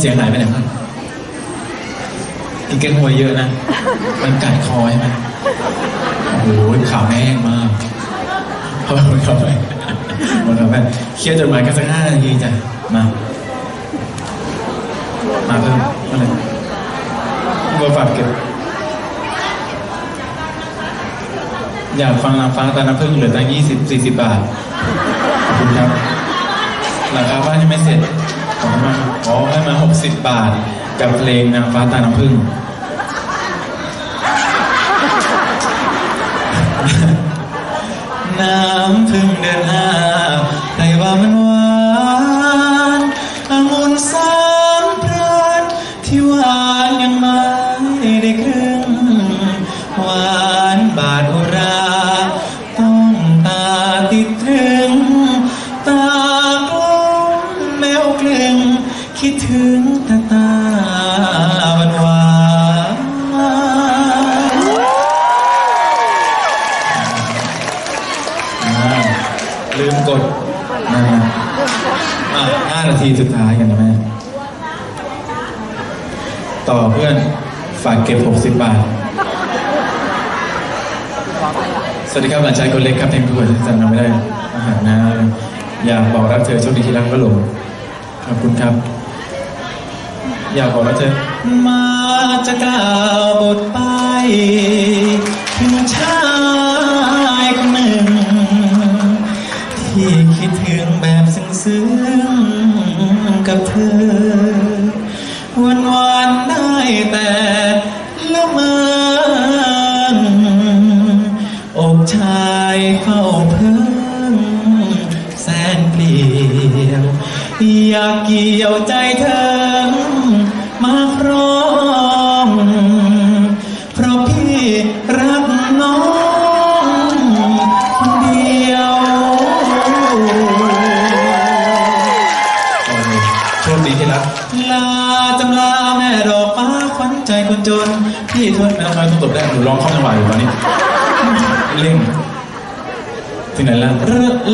เสียงหายไปไหนครับกินแกงหวยเยอะนะ มันกัดคอใช่ไหมโอ้โหข่าวแห้งมากขอบคุณครับหมดแล้วแม่เคลียร์จดหมายกันสักห้านาทีจ้ะ มา มาเพิ่มอะไรบัวฝากเก็บ อยากฟังนางฟ้าตาน้ำพึ่งเหลือตั้งยี่สิบสี่สิบบาท ขอบคุณครับ ราคาบ้านยังไม่เสร็จ ขอบคุณมาอ๋อให้มาหกสิบบาท กับเพลงนางฟ้าตาน้ำพึ่งน้ำพึ่งเดินห้าแต่ว่ามันวาน คิดถึงตาตาวานวานอ่าลืมกดนะฮะอะห้านาทีสุดท้ายกันนะแม่ต่อเพื่อนฝากเก็บ 60 บาท สวัสดีครับหลานชายคนเล็กครับเพลงประกวดจำนำไม่ได้อาหารนะอยากบอกรักเธอโชคดีที่รักก็หลงขอบคุณครับ อยากบอกรักเธอมาจะกล่าวบทไป ถึงชายคนหนึ่ง ที่คิดถึงแบบซึ้งๆกับเธอ วันวันได้แต่ละเมออกชายเฝ้าเพิ่งแสนเปลี่ยว อยากเกี่ยวใจเธอ ที่รักลาจำลาแม่ดอกฟ้าขวัญใจคนจนพี่ทนทำไมต้องตบได้หนูร้องเข้าจังหวะอยู่ตอนนี้เร่งที่ไหนล่ะ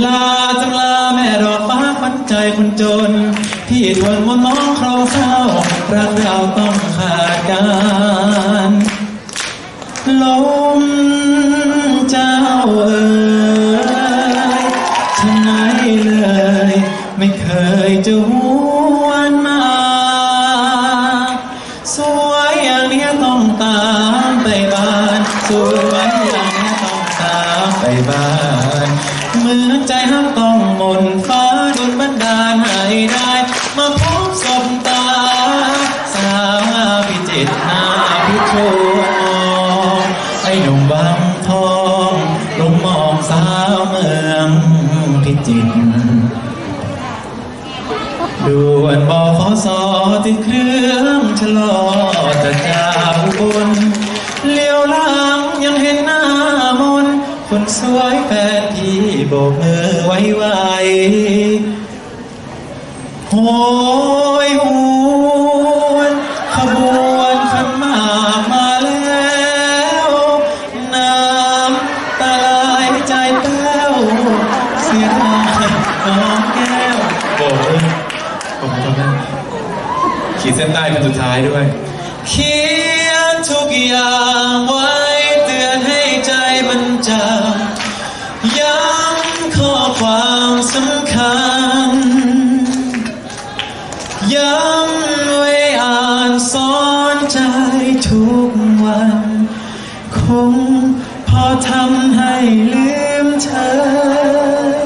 ลาจำลาแม่ดอกฟ้าขวัญใจคนจนพี่ทนมนมองครองเศร้ารักเราต้องขาดกันลมเจ้าเอ๋ยชะไหนเลย ไม่เคยจะห ทองลงมองสาวเมืองพิจิตรด่วนบอขอสอติดเครื่องชะลอจะจากอุบลเลี้ยวลายังเห็นหน้ามนคนสวยแฟนพี่โบกมือไว้ไวโห ดเส้นใต้เป็นสุดท้ายด้วย เขียนทุกอย่างไว้เตือนให้ใจมันจำย้ำข้อความสำคัญ ย้ำไว้อ่านสอนใจทุกวัน คงพอทำให้ลืมเธอ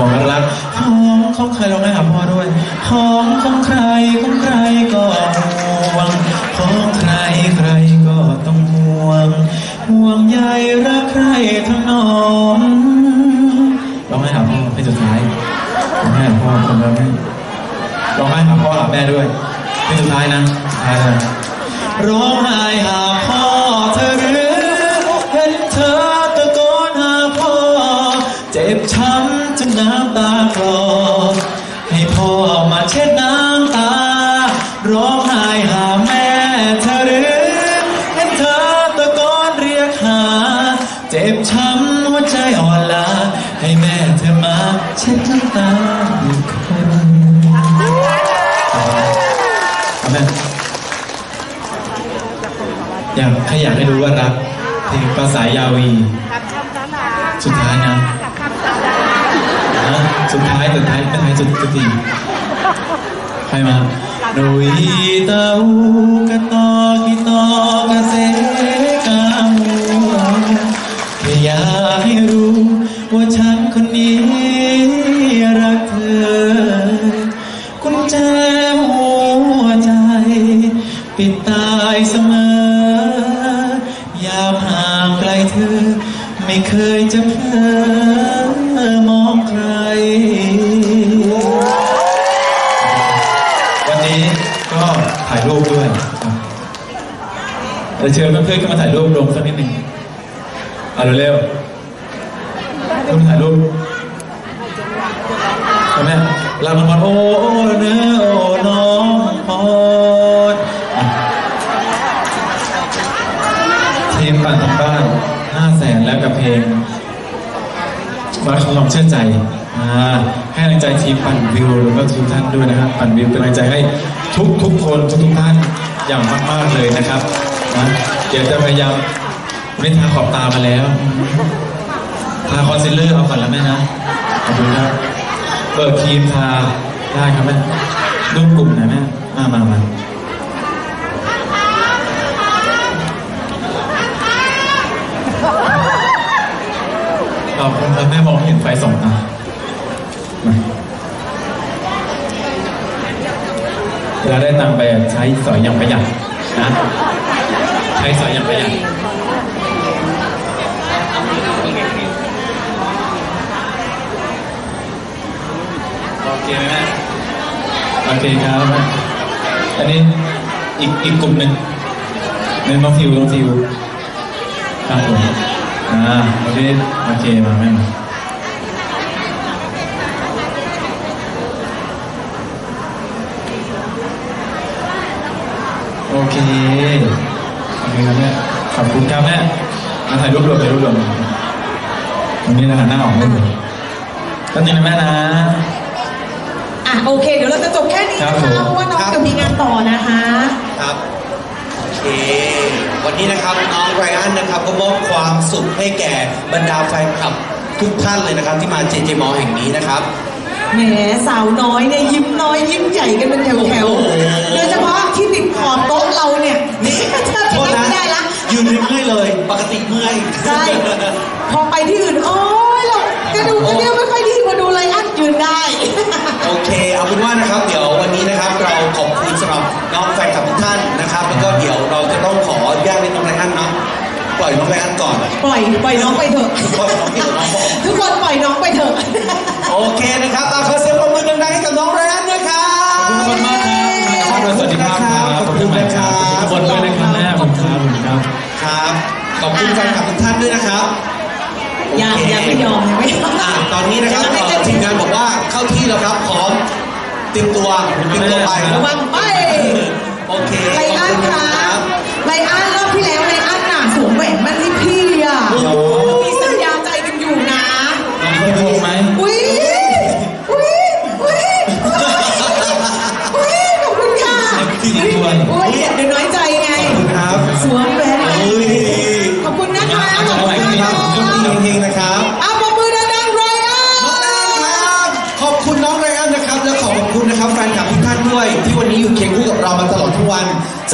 วงรักหองของใครเราไม่หาพ่อด้วยของของใครของใครก็ห่วงของ อยากใครอยากให้รู้ว่ารักเพลงภาษายาวี สุดท้ายนะนะสุดท้ายสุดท้ายเป็นท้ายสุดสุดทีใครมาโดยเต้ากะตอกิตอกะเสกามูแค่อยากให้รู้ว่าฉันคนนี้ ไม่เคยจะเพลอมองใคร วันนี้ก็ถ่ายรูปด้วยครับเดี๋ยวเชิญเพื่อนๆก็มาถ่ายรูปรวมสักนิดหนึ่งเอาเร็วๆคุณถ่ายรูปใช่ไหมลามันพอดโอ้เนื้อโอ้น้องพอดทีมปั่นทางบ้าน ห้าแสนแล้วกับเพลงมาของความเชื่อใจอให้กำลังใจทีมปั่นวิวแล้วก็ทุกท่านด้วยนะครับ ปั่นวิวเป็นกำลังใจให้ทุกทุกคนทุกทุกท่านอย่างมากๆเลยนะครับนะเดี๋ยวจะพยายามวันนี้ทาขอบตามาแล้วทาคอนซีลเลอร์เอาก่อนแล้วแม่นะขอบคุณครับเปิดครีมทาได้ครับแม่รูปกลุ่มหนะแม่มามามา ขอบคุณครับแม่มองเห็นไฟสองตาเวลาได้ตังไปใช้สอยอย่างประหยัดนะ ใช้สอยอย่างประหยัดโอเคไหมโอเคครับ อันนี้อีกอีกกลุ่มหนึ่งหนึ่งน้องทิวน้องทิวครับผม อ่าโอเคโอเคมาแม่มาโอเคโอเคครับแม่ขอบคุณครับแม่มาถ่ายรูปรวมถ่ายรูปรวมตรงนี้นะฮะหน้าออกไม่หมดแป๊บนึงนะแม่นะ อะโอเค เดี๋ยวเราจะจบแค่นี้ครันะบผมคะเพราะว่าน้องจะมีงานต่อนะคะ ครับ โอเค วันนี้นะครับน้องไรอันนะครับก็มอบความสุขให้แก่บรรดาแฟนคลับทุกท่านเลยนะครับ ที่มาเจเจมอแห่งนี้นะครับแหมสาวน้อยเนี่ยยิ้มน้อยยิ้มใหญ่กันเป็นแถวโอ้โหๆโดยเฉพาะที่ติดขอบโต๊ะเราเนี่ยนี่แทบโทจะษนั่งนะไม่ได้ละยืนเมื่อยเลยปกติเมื่อยใช่พอไปที่อื่นโอ้ยเรากระดูกกระเดี่ยวไม่ค่อยดีพอดูเลยอันยืนได้ โอเคเอาเป็นว่านะครับเดี๋ยว น้องแฟนคลับทุกท่านนะครับ แล้วก็เดี๋ยวเราจะต้องขออนุญาตให้น้องไรอันเนาะปล่อยน้องไรอันก่อนปล่อยปล่อยน้องไปเถอะทุกคนปล่อยน้องไปเถอะโอเคนะครับเอาขอเสียงปรบมือดังๆให้กับน้องไรอันด้วยครับขอบคุณมากครับสวัสดีครับขอบคุณมากครับขอบคุณวยนครัแม่ผมครับครับครับขอบคุณแฟนคลับทุกท่านด้วยนะครับยังยังไม่ยอมไม่ยอมตอนนี้นะครับทีมงานบอกว่าเข้าที่แล้วครับพร้อมเตรียมตัวเตรียมตัวไประวังไป โอเค ไปบ้านพระ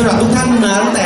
รับทุกท่านนะตั้งแต่